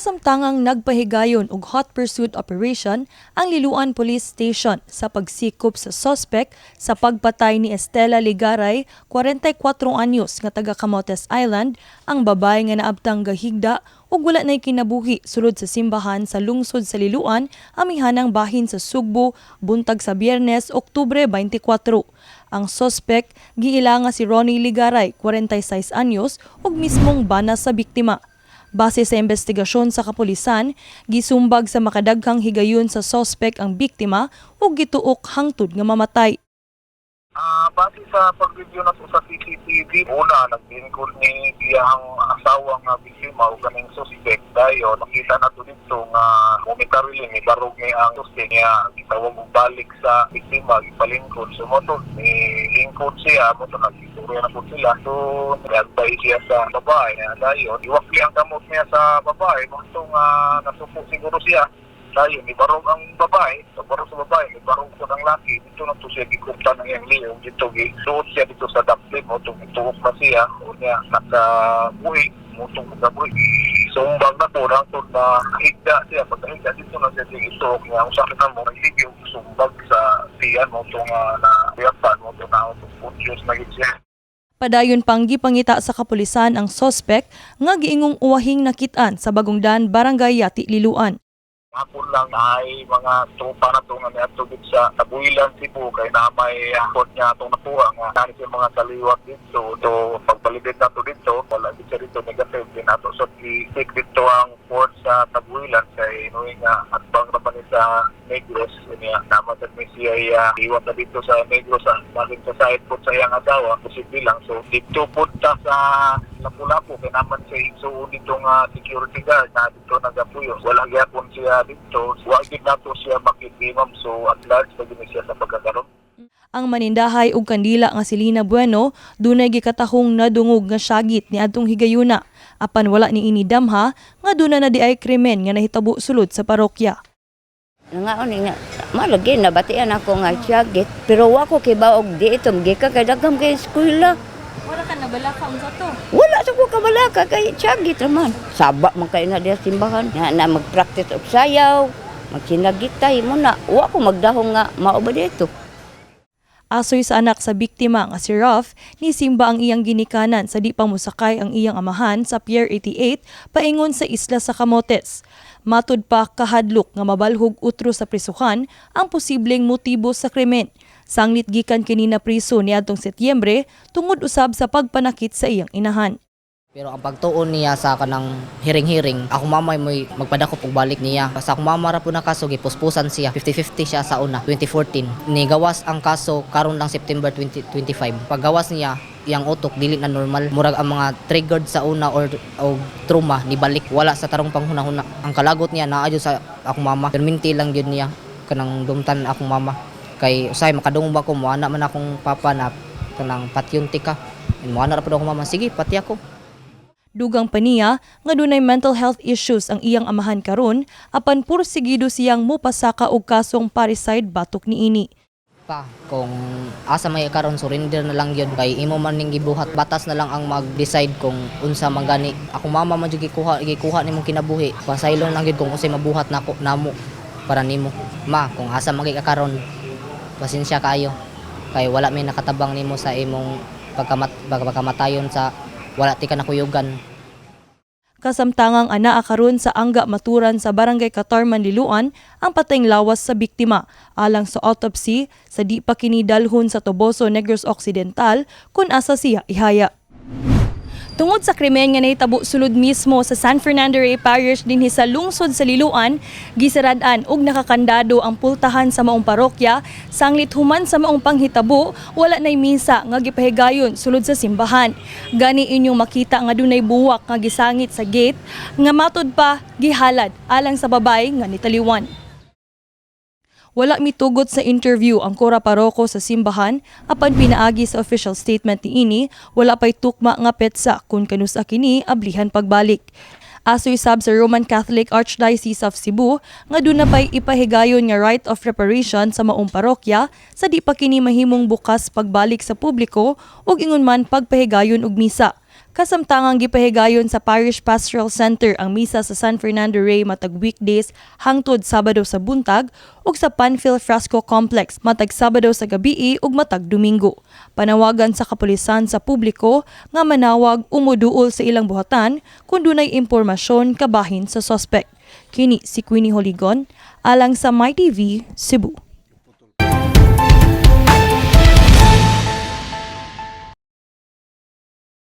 Kasamtangang nagpahigayon og hot pursuit operation ang Liluan Police Station sa pagsikop sa suspect sa pagpatay ni Estela Ligaray, 44 anyos nga taga Camotes Island, ang babae nga naabtang gahigda ug wala nay kinabuhi sulod sa simbahan sa lungsod sa Liluan, amihanang bahin sa Sugbo, buntag sa Biyernes, Oktubre 24. Ang suspect giila nga si Ronnie Ligaray, 46 anyos, ug mismong bana sa biktima. Base sa investigasyon sa kapulisan, gisumbag sa makadaghang higayon sa suspect ang biktima ug gituok hangtod nga mamatay. Base sa pag-review na sa CCTV, una, naglingkod ni iyang asawa nga biktima o kaning suspect dayo nakita na to dito nga momentarily ni barog ni ang suspect niya gitawag og balik sa biktima mo to ni lingkod siya mo to nagistorya na po sila. So nagtay siya sa babae nga dayo iwakli ang kamot niya sa babae mo to nga nasupo siguro siya tayo, ni barong ang babae, sa barong sa babae, ni barong ko ng laki, dito na to siya gikumta ng iyang liyong, dito gi, suot siya dito sa dumpling, o itong ituok na siya, o niya, nakabuhi, mutong nakabuhi, sumbag na po, lang to na higda siya, pag higda dito na siya siya niya, kung sakit na mo, yung sumbag sa siya, mo itong na kuyapan, mo itong na, itong punchos na siya. Padayon pang gipangita sa kapulisan ang suspect nga giingong uwahing nakitaan sa Bagongdan, Barangay Yati, Liluan. Hapon lang ay mga tropa na to nga dito sa Tabuilan, Cebu. Kay na may hakot niya itong nakuha nga. Nani siya mga kaliwat dito. To pagbalibid na to dito wala dito negative. Din nato so i-take dito ang port sa Tabuilan kay inuwi nga. Atbang na pa ni sa Negros niya naman sa may siya uh, iwan na dito sa Negros sa baging sa side port sa iyang asawa posible lang. So dito punta sa Lapu-Lapu kay naman siya isuo dito nga security guard na dito nagapuyo. Wala gyapon siya dito. Wa gid nato siya makikimam so at large pag siya sa pagkakaroon. Ang manindahay ug kandila nga si Lina Bueno dunay gikatahong nadungog nga syagit ni adtong higayuna. Apan wala ni ini damha nga duna na di ay krimen nga nahitabo sulod sa parokya. Nangaon nga, malagi nabatian ako nga siyagit. Pero wako kay baog di ito, gika kay dagam kay eskwela. Wala ka nabala ka unsa to? Wala sa ko kabalaka kay siyagit naman. Saba man kayo na diya simbahan. Na, na mag-practice og sayaw, magsinagitay mo na. Wa ko magdahong nga mao ba dito. Asoy sa anak sa biktima nga si Ruff, ni Simba ang iyang ginikanan sa di pa musakay ang iyang amahan sa Pier 88 paingon sa isla sa Camotes. Matud pa kahadlok nga mabalhog utro sa prisuhan ang posibleng motibo sa krimen. Sanglit gikan kini na priso niadtong Setyembre tungod usab sa pagpanakit sa iyang inahan. Pero ang pagtuon niya sa kanang hiring-hiring, ako mamay mo magpadakop og balik niya. Sa akong mama ra po na kaso gipuspusan siya. 50-50 siya sa una, 2014. Nigawas ang kaso karon lang September 2025. Paggawas niya, iyang utok dili na normal. Murag ang mga triggered sa una or o trauma ni balik wala sa tarong panghuna-huna. Ang kalagot niya naadyo sa akong mama. Perminti lang yun niya kanang dumtan akong mama. Kay usay makadungog ba ko mo ana man akong papa na kanang patyunti ka. Mo ana ra pud akong mama. Sige, pati ako. Dugang pa niya nga dunay mental health issues ang iyang amahan karon apan pursigido siyang mopasaka og kasong parricide batok niini. pa kung asa may karon surrender na lang yun kay imo man ning gibuhat batas na lang ang mag-decide kung unsa man gani. Ako mama man jud gikuha gikuha nimong kinabuhi pasaylon lang gyud kung unsay mabuhat nako namo para nimo. Ma kung asa ka karon pasensya kayo kay wala may nakatabang nimo sa imong pagkamat pagkamatayon sa wala ti ka nakuyugan Kasamtangang anaa karon sa angga maturan sa barangay Katarman Liluan ang patayng lawas sa biktima alang sa autopsy sa di pa kini dalhon sa Toboso Negros Occidental kun asa siya ihaya. Tungod sa krimen nga nahitabo sulod mismo sa San Fernando Rey Parish dinhi sa lungsod sa Liluan, gisarad-an og nakakandado ang pultahan sa maong parokya, sanglit human sa maong panghitabo, wala nay misa nga gipahigayon sulod sa simbahan. Gani inyong makita nga dunay buwak nga gisangit sa gate, nga matud pa gihalad alang sa babay nga nitaliwan. Wala mitugot sa interview ang Kora Paroko sa simbahan apan pinaagi sa official statement ni ini wala pay tukma nga petsa kung kanusa kini ablihan pagbalik. Asoy sab sa Roman Catholic Archdiocese of Cebu nga doon pay ipahigayon nga right of reparation sa maong parokya sa di pa kini mahimong bukas pagbalik sa publiko ug ingon man pagpahigayon og misa. Kasamtangang gipahigayon sa Parish Pastoral Center ang misa sa San Fernando Rey matag weekdays hangtod Sabado sa buntag ug sa Panfil Frasco Complex matag Sabado sa gabii ug matag Domingo. Panawagan sa kapulisan sa publiko nga manawag umuduol sa ilang buhatan kung dunay impormasyon kabahin sa suspect. Kini si Queenie Holigon alang sa MyTV Cebu.